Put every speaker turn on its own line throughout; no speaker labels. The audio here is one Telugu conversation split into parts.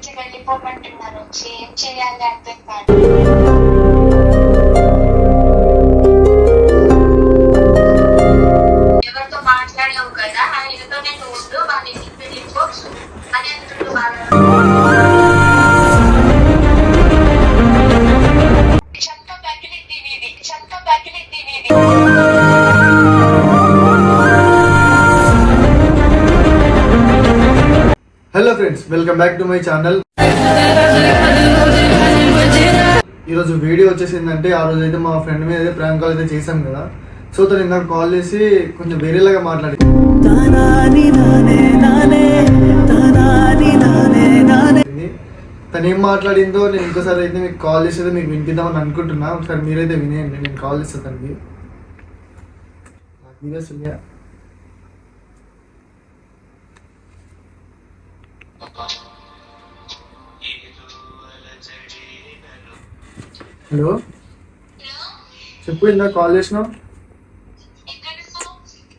నుంచి వెళ్ళిపోమంటున్నారు. వచ్చి ఏం చేయాలి అర్థం కాదు.
Friends welcome back to my channel ఈరోజు వీడియో వచ్చేసి ఏంటంటే ఆ రోజు అయితే మా ఫ్రెండ్ మీద ప్రాంక్ కాల్ అయితే చేసాం కదా. సో తను ఇందాక కాల్ చేసి కొంచెం వేరేలాగా మాట్లాడి తను ఏం మాట్లాడిందో నేను ఇంకోసారి అయితే మీకు కాల్ చేసేది మీకు వినిపిద్దామని అనుకుంటున్నా. ఒకసారి మీరైతే వినేయండి నేను కాల్ చేస్తాను తనకి. నాకు హలో? చెప్పు ఇందాక కాల్ చేసినావు?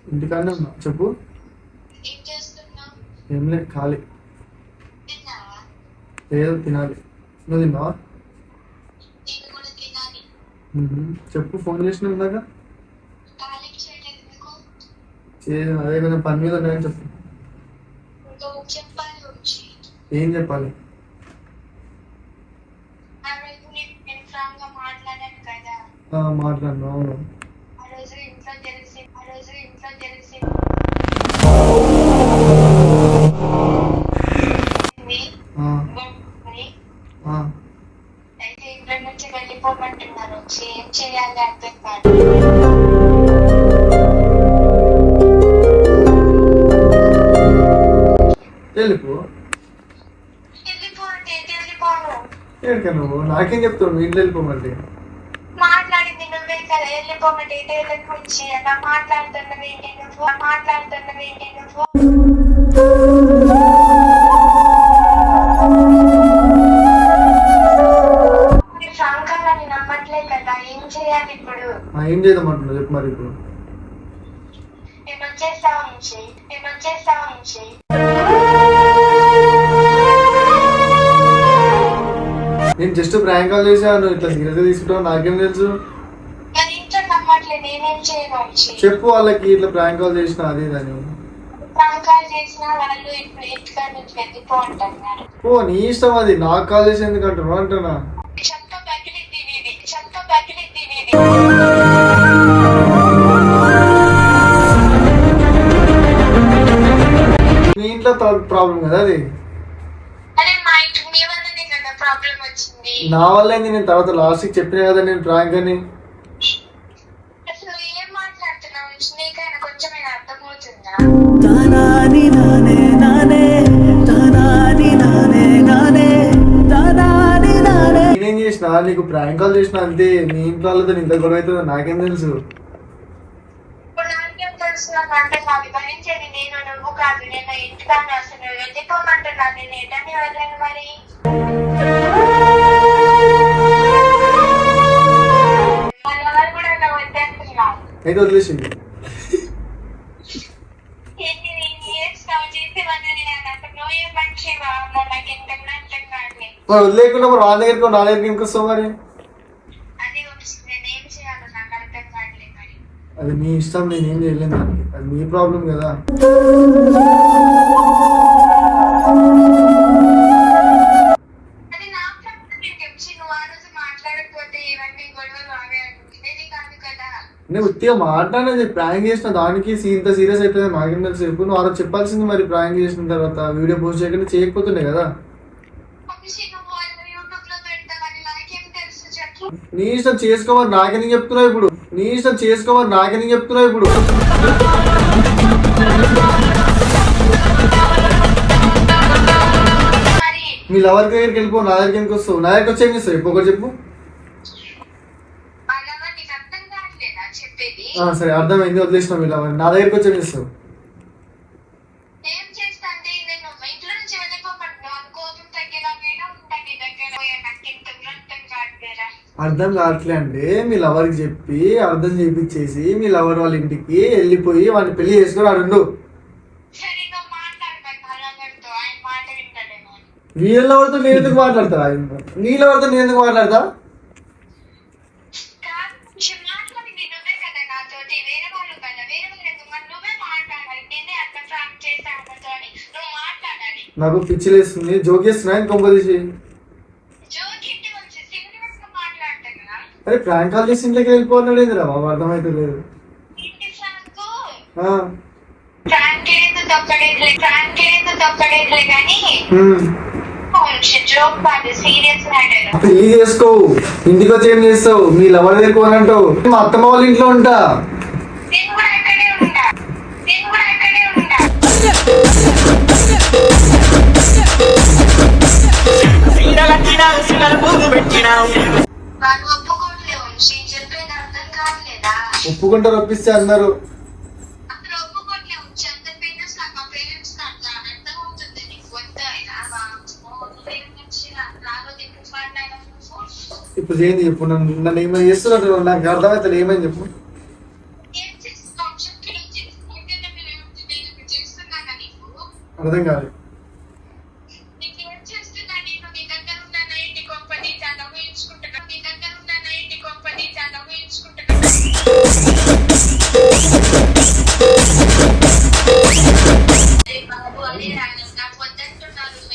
ఇంటికాడనే ఉన్నా. చెప్పు.
ఏం
లేదు ఖాళీ. ఏదో తినాలి. నువ్వు తిన్నావా. చెప్పు ఫోన్ చేసినావు ఇందాక? అదే కొంచెం పని మీద ఉన్నాయని చెప్పు. ఏం చెప్పాలి
ఆ రోజు నేను నేను ఫ్రాంక్గా మాట్లాడాను కదా
ఆ, మాట్లాడు అవును
ఆ రోజు ఇంట్లో తెలిసి ఆ రోజు ఇంట్లో తెలిసి
ఆ,
ఉంది.
ఆ.
అయితే ఇంట్లో నుంచి వెళ్ళిపోమంటున్నారు వచ్చి ఏం చేయాలి అర్థం కాదు
వెళ్ళిపో. ఎక్కడికా నువ్వు నాకేం చెప్తావు? మీ ఇంట్లో వెళ్ళిపోమంటే.
మాట్లాడింది నువ్వే కదా వెళ్ళిపోమంటే ఇటు వెళ్ళకొచ్చి అలా మాట్లాడుతున్నవేంటి నువ్వు? మాట్లాడుతున్నవేంటి నువ్వు? ఫ్రాంకాలని నమ్మట్లే కదా ఏం చేయాలి ఇప్పుడు?
ఆ, ఏం చేద్దామంటున్నావు? చెప్పు మరి ఇప్పుడు.
మేము వచ్చేస్తా ఉంచి. మేము వచ్చేస్తా ఉంచి.
నేను జస్ట్ ప్రాంక్ కాల్ చేశాను ఇట్లా సీరియస్గా తీసుకుంటావు? నాకేం తెలుసు? చెప్పు వాళ్ళకి ఇట్లా ప్రాంక్ కాల్ చేసిన అది
అంటున్నారు
ఓ నీ ఇష్టం అది. నాకు కాల్ చేసి ఎందుకు అంటున్నావు? అంటున్నా. మీ ఇంట్లో ప్రాబ్లం కదా అది
అరే మా ఇంటి మీ వల్లనే కదా ప్రాబ్లం వచ్చింది
నా వల్ల ఏంది నేను తర్వాత లాస్ట్కి చెప్పినా కదా నేను ప్రాంక్ అని.
అసలు ఏం మాట్లాడుతున్నావు? నీకైనా కొంచెమైనా అర్థమవుతుందా?
నేనేం చేసిన? నీకు ప్రాంక్ కాల్ చేసిన అంతే. మీ ఇంట్లో వాళ్ళతో ఇంత గొడవ అవుతుందో నాకేం తెలుసు?
అంటే నేను నువ్వు కాదు. నేను ఇంటికాన్ని అసలు వెళ్ళిపోమంటున్నాను నేను ఎటని వెళ్ళాను మరి? అర్థం కావట్లేదు
మరి వదిలేకుండా మరి వాళ్ళ దగ్గరికి నా దగ్గరికి ఎందుకు వస్తావు మరి?
అది
మీ ఇష్టం నేను చేయలేను దానికి. అది మీ ప్రాబ్లం కదా. ఉత్తిగా మాట్లాడేది ప్రాంక్ చేసిన దానికి ఇంత సీరియస్ అవుతుంది నాకేం తెలుసు చెప్పు. నువ్వు ఆ చెప్పాల్సింది మరి ప్రాంక్ చేసిన తర్వాత వీడియో పోస్ట్ చేయకుండా చేయకపోతుండే కదా. నీ ఇష్టం చేసుకోవాలి నాకెందుకు చెప్తున్నావు ఇప్పుడు? నీ ఇష్టం చేసుకోవాలి నాకెందుకు చెప్తున్నావు ఇప్పుడు? మీ లవర్ దగ్గరికి వెళ్ళిపో నా దగ్గరికి వస్తావు? నా దగ్గరికి వచ్చి ఏం చేస్తావు? ఇప్పుడు ఒకటి చెప్పు
వాళ్ళ నీకు అర్థం కావట్లేదా చెప్పేది
ఆ, సరే అర్థమైంది వదిలేసినావు మీ లవర్ నా దగ్గరికి వచ్చి చేస్తావు?
నీ అర్థం
కావట్లే అంటే మీ లవర్కి చెప్పి అర్థం చేయించేసి మీ లవర్ వాళ్ళ ఇంటికి వెళ్ళిపోయి వాడిని పెళ్ళి చేసుకొని అడుండు
అని.
వీళ్ళ ఎవరితో నేను ఎందుకు మాట్లాడతా? నీళ్ళ ఎవరితో నేను ఎందుకు మాట్లాడతా
కాదు, కొంచెం మాట్లాడింది నువ్వే కదా నాతోటి వేరే వాళ్ళు కదా వేరే వాళ్ళు ఎందుకు? మరి నువ్వే మాట్లాడాలి నేనే అట్లా ప్రాంక్ చేస్తా అమ్మతో అని నువ్వు మాట్లాడాలి
నాకు పిచ్చిలేస్తుంది జోకేస్తున్నా ఇంకొక తీసి. అరే ప్రాంక్ కాల్ చేసి ఇంట్లోకి వెళ్ళిపోతున్నాడు ఏందిరా బాబు? అర్థమైతే లేదు పెళ్ళి చేసుకోవు ఇంటికి వచ్చి ఏం చేస్తావు? మీ లవర్ దగ్గర అంటావు. మా అత్తమ్మ వాళ్ళ ఇంట్లో ఉంటా. ఒప్పుకుంటారు ఒప్పిస్తే అన్నారు ఇప్పుడు ఏంది చెప్పు నన్ను నన్ను ఏమైనా చేస్తున్నట్టు నాకు అర్థమైతే ఏమని చెప్పు. అర్థం
కాలేదు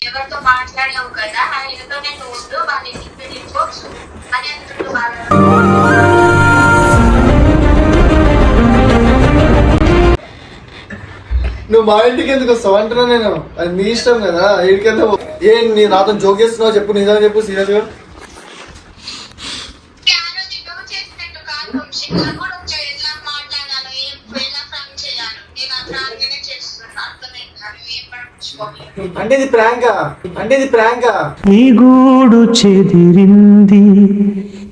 ఎవరితో మాట్లాడావు కదా? ఆయనతో నేను ఉండు వాళ్ళ ఇంటికి వెళ్ళిపో అని అంటుండు బాగా
నువ్వు మా ఇంటికి ఎందుకు వస్తావు? అంటున్నా నేను. అది నీ ఇష్టం కదా? ఇంటికి వెళ్తే ఏం నీ నాతో జోక్ చేస్తున్నావు చెప్పు నిజంగా చెప్పు సీరియస్ అంటే ఇది ప్రాంకా అంటే ఇది ప్రాంకా
నీ గూడు చెదిరింది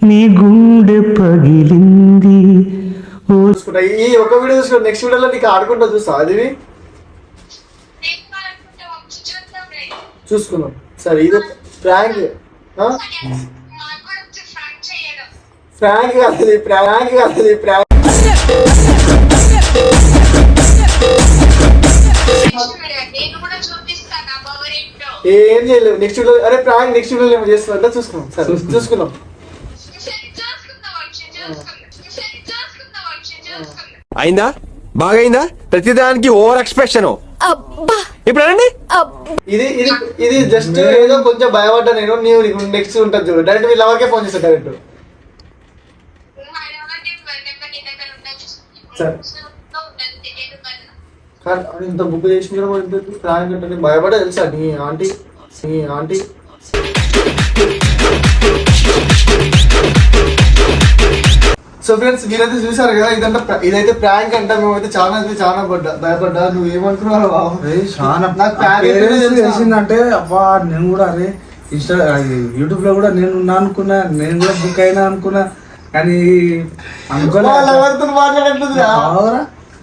నీ గుండె పగిలింది. ఓ
చూసుకుంటా ఈ ఒక వీడియో చూసుకుంటా నెక్స్ట్ వీడియోలో నీకు ఆడుకుంటా చూస్తా అది చూసుకున్నాం సరే ఇది ప్రాంక్ ప్రాంక్ కాదు ఇది ప్రాంక్ కాదు ఇది ప్రాంక్ ఏం చేయలేవు నెక్స్ట్ వీడియో అరే ప్రాంక్ నెక్స్ట్ వీడియోలో ఏమో చూసుకున్నాం సరే చూసుకున్నాం
సరే చూసుకుందాం. సరే చూసుకుందాం. వంశీ చూసుకుందాం.
అయిందా? బాగైందా? ప్రతిదానికి ఓవర్ ఎక్స్ప్రెషన్ ఇప్పుడు
ఇది ఇది ఇది జస్ట్ ఏదో కొంచెం భయపడ్డా నేను. నీవు నీకు నెక్స్ట్ ఉంటుంది చూడు. డైరెక్ట్ వీళ్ళ ఎవరికే ఫోన్ చేస్తా డైరెక్ట్ సరే. కానీ ఇంత బుక్ చేసిన ప్రాంక్ అంటే భయపడే తెలుసా? నీ ఆంటీ నీ ఆంటీ. సో ఫ్రెండ్స్ మీరైతే చూసారు కదా ఇదంతా ఇదైతే ప్రాంక్ అంట. మేమైతే చాలా అయితే చాలా పడ్డా భయపడ్డా. నువ్వు ఏమనుకున్నావు బాబు?
చాలా
నాకు panic
పేరెంట్స్
అనేది తెలుసా?
చేసిందంటే అబ్బా నేను కూడా అరే ఇన్స్టా యూట్యూబ్లో కూడా నేను అనుకున్నా నేను కూడా బుక్ అయినా అనుకున్నా. కానీ అనుకోలే
మాట్లాడట్లేదు?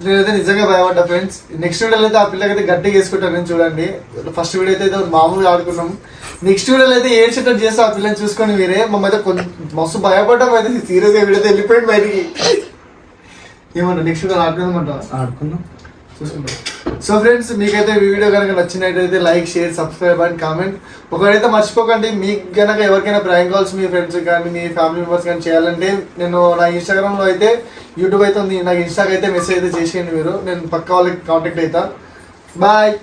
నేనైతే నిజంగా భయపడ్డా ఫ్రెండ్స్. నెక్స్ట్ వీడియోలో అయితే ఆ పిల్లకైతే గట్టిగా వేసుకుంటాను నేను చూడండి. ఫస్ట్ వీడియో అయితే మామూలుగా ఆడుకున్నాం. నెక్స్ట్ వీడియోలో అయితే ఏడ్ సెటప్ చేస్తే ఆ పిల్లని చూసుకొని మీరే మమ్మల్ని కొంచెం మస్తు భయపడ్డాం అయితే. సీరియస్గా వీడియో వెళ్ళిపోయింది బయటికి. ఏమన్నా నెక్స్ట్ వీడియో ఆడుకుందామంటావా
ఆడుకున్నాం
చూసుకుంటాం. సో ఫ్రెండ్స్ మీకైతే వీడియో కనుక నచ్చినట్టయితే like share subscribe and comment. ఒకటైతే మర్చిపోకండి మీకు కనుక ఎవరికైనా ప్రాంక్ కాల్స్ మీ ఫ్రెండ్స్ కానీ మీ ఫ్యామిలీ మెంబర్స్ కానీ చేయాలంటే నేను నా ఇన్స్టాగ్రామ్లో అయితే యూట్యూబ్ అయితే ఉంది నాకు ఇన్స్టాకి అయితే మెసేజ్ అయితే చేసేయండి మీరు. నేను పక్క వాళ్ళకి కాంటాక్ట్ అవుతా బాయ్!